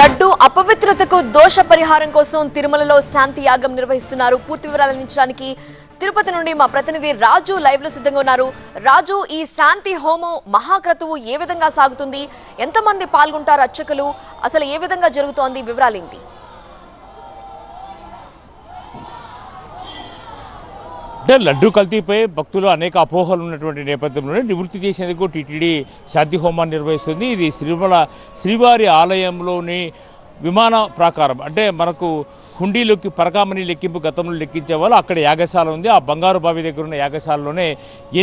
లడ్డు అపవిత్రతకు దోష పరిహారం కోసం తిరుమలలో శాంతి యాగం నిర్వహిస్తున్నారు. పూర్తి వివరాలు అందించడానికి తిరుపతి నుండి మా ప్రతినిధి రాజు లైవ్లో సిద్ధంగా ఉన్నారు. రాజు ఈ శాంతి హోమం మహాక్రతువు ఏ విధంగా సాగుతుంది? ఎంతమంది పాల్గొంటారు అర్చకులు? అసలు ఏ విధంగా జరుగుతోంది? వివరాలేంటి? అంటే లడ్డు కల్తీపై భక్తులు అనేక అపోహలు ఉన్నటువంటి నేపథ్యంలోనే నివృత్తి చేసేందుకు టీటీడీ శాంతి హోమాన్ని నిర్వహిస్తుంది. ఇది శ్రీమల శ్రీవారి ఆలయంలోని విమాన ప్రాకారం. అంటే మనకు హుండీలోకి పరకామణి లెక్కింపు గతంలో లెక్కించే వాళ్ళు అక్కడ యాగశాల ఉంది. ఆ బంగారు బావి దగ్గర ఉన్న యాగశాలలోనే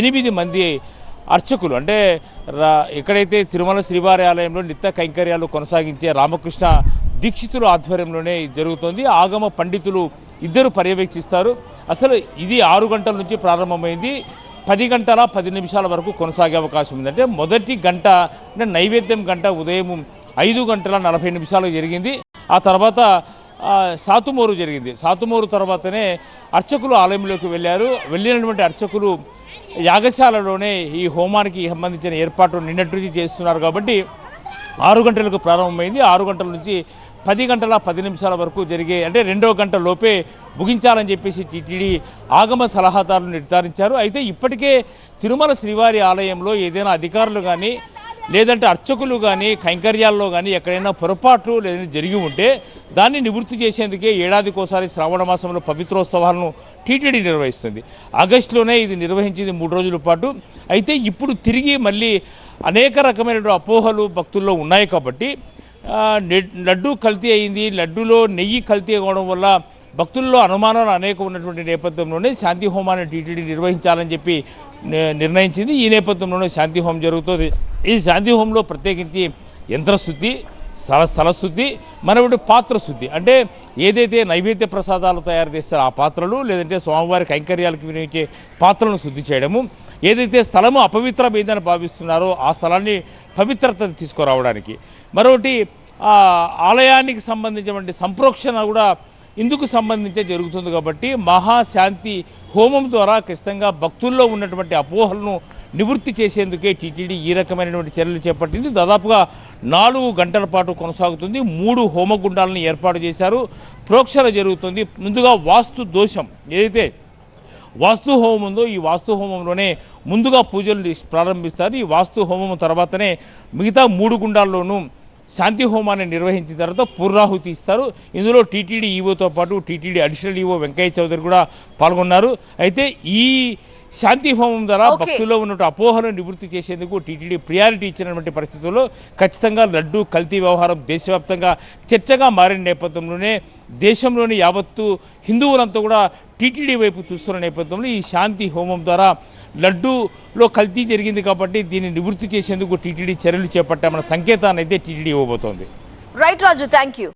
ఎనిమిది మంది అర్చకులు అంటే రా ఎక్కడైతే తిరుమల శ్రీవారి ఆలయంలో నిత్య కైంకర్యాలు కొనసాగించే రామకృష్ణ దీక్షితుల ఆధ్వర్యంలోనే ఇది జరుగుతోంది. ఆగమ పండితులు ఇద్దరు పర్యవేక్షిస్తారు. అసలు ఇది ఆరు గంటల నుంచి ప్రారంభమైంది. పది గంటల పది నిమిషాల వరకు కొనసాగే అవకాశం ఉందంటే మొదటి గంట అంటే నైవేద్యం గంట ఉదయం ఐదు గంటల నలభై నిమిషాలు జరిగింది. ఆ తర్వాత సాతుమూరు జరిగింది. సాతుమూరు తర్వాతనే అర్చకులు ఆలయంలోకి వెళ్ళారు. వెళ్ళినటువంటి అర్చకులు యాగశాలలోనే ఈ హోమానికి సంబంధించిన ఏర్పాట్లు నిన్నటి నుంచి చేస్తున్నారు కాబట్టి ఆరు గంటలకు ప్రారంభమైంది. ఆరు గంటల నుంచి పది గంటల పది నిమిషాల వరకు జరిగే అంటే రెండవ గంట లోపే ముగించాలని చెప్పేసి టీటీడీ ఆగమ సలహాదారులు నిర్ధారించారు. అయితే ఇప్పటికే తిరుమల శ్రీవారి ఆలయంలో ఏదైనా అధికారులు కానీ లేదంటే అర్చకులు కానీ కైంకర్యాల్లో కానీ ఎక్కడైనా పొరపాటు లేదంటే జరిగి ఉంటే దాన్ని నివృత్తి చేసేందుకే ఏడాదికోసారి శ్రావణ మాసంలో పవిత్రోత్సవాలను టీటీడీ నిర్వహిస్తుంది. ఆగస్టులోనే ఇది నిర్వహించింది మూడు రోజుల పాటు. అయితే ఇప్పుడు తిరిగి మళ్ళీ అనేక రకమైన అపోహలు భక్తుల్లో ఉన్నాయి కాబట్టి లడ్డు కల్తీ అయింది. లడ్డూలో నెయ్యి కల్తీ అవ్వడం వల్ల భక్తుల్లో అనుమానాలు అనేక ఉన్నటువంటి నేపథ్యంలోనే శాంతి హోమాన్ని టీటీడీ నిర్వహించాలని చెప్పి నిర్ణయించింది. ఈ నేపథ్యంలోనే శాంతి హోమం జరుగుతుంది. ఈ శాంతి హోంలో ప్రత్యేకించి యంత్రశుద్ధి స్థల స్థలశుద్ధి మరొకటి పాత్ర శుద్ధి అంటే ఏదైతే నైవేద్య ప్రసాదాలు తయారు చేస్తారో ఆ పాత్రలు లేదంటే స్వామివారి కైంకర్యాలకు వినియోగించే పాత్రలను శుద్ధి చేయడము. ఏదైతే స్థలము అపవిత్రమైందని భావిస్తున్నారో ఆ స్థలాన్ని పవిత్రతను తీసుకురావడానికి. మరొకటి ఆలయానికి సంబంధించినటువంటి సంప్రోక్షణ కూడా ఇందుకు సంబంధించే జరుగుతుంది కాబట్టి మహాశాంతి హోమం ద్వారా ఖచ్చితంగా భక్తుల్లో ఉన్నటువంటి అపోహలను నివృత్తి చేసేందుకే టీటీడీ ఈ రకమైనటువంటి చర్యలు చేపట్టింది. దాదాపుగా నాలుగు గంటల పాటు కొనసాగుతుంది. మూడు హోమగుండాలను ఏర్పాటు చేశారు. ప్రోక్షణ జరుగుతుంది. ముందుగా వాస్తు దోషం ఏదైతే వాస్తు హోమం ఉందో ఈ వాస్తు హోమంలోనే ముందుగా పూజలు ప్రారంభిస్తారు. ఈ వాస్తు హోమం తర్వాతనే మిగతా మూడు గుండాల్లోనూ శాంతి హోమాన్ని నిర్వహించిన తర్వాత పూర్ణాహుతి ఇస్తారు ఇందులో టీటీడీ ఈవోతో పాటు TTD additional EO Venkaiah Chowdary కూడా పాల్గొన్నారు. అయితే ఈ శాంతి హోమం ద్వారా. భక్తుల్లో ఉన్న అపోహలను నివృత్తి చేసేందుకు టీటీడీ ప్రియారిటీ ఇచ్చినటువంటి పరిస్థితుల్లో ఖచ్చితంగా లడ్డు కల్తీ వ్యవహారం దేశవ్యాప్తంగా చర్చగా మారిన నేపథ్యంలోనే దేశంలోని యావత్తు హిందువులంతా కూడా టీటీడీ వైపు చూస్తున్న నేపథ్యంలో ఈ శాంతి హోమం ద్వారా లడ్డూలో కల్తీ జరిగింది కాబట్టి దీన్ని నివృత్తి చేసేందుకు టీటీడీ చర్యలు చేపట్టామన్న సంకేతాన్ని అయితే టీటీడీ ఇవ్వబోతోంది రైట్ రాజు థ్యాంక్ యూ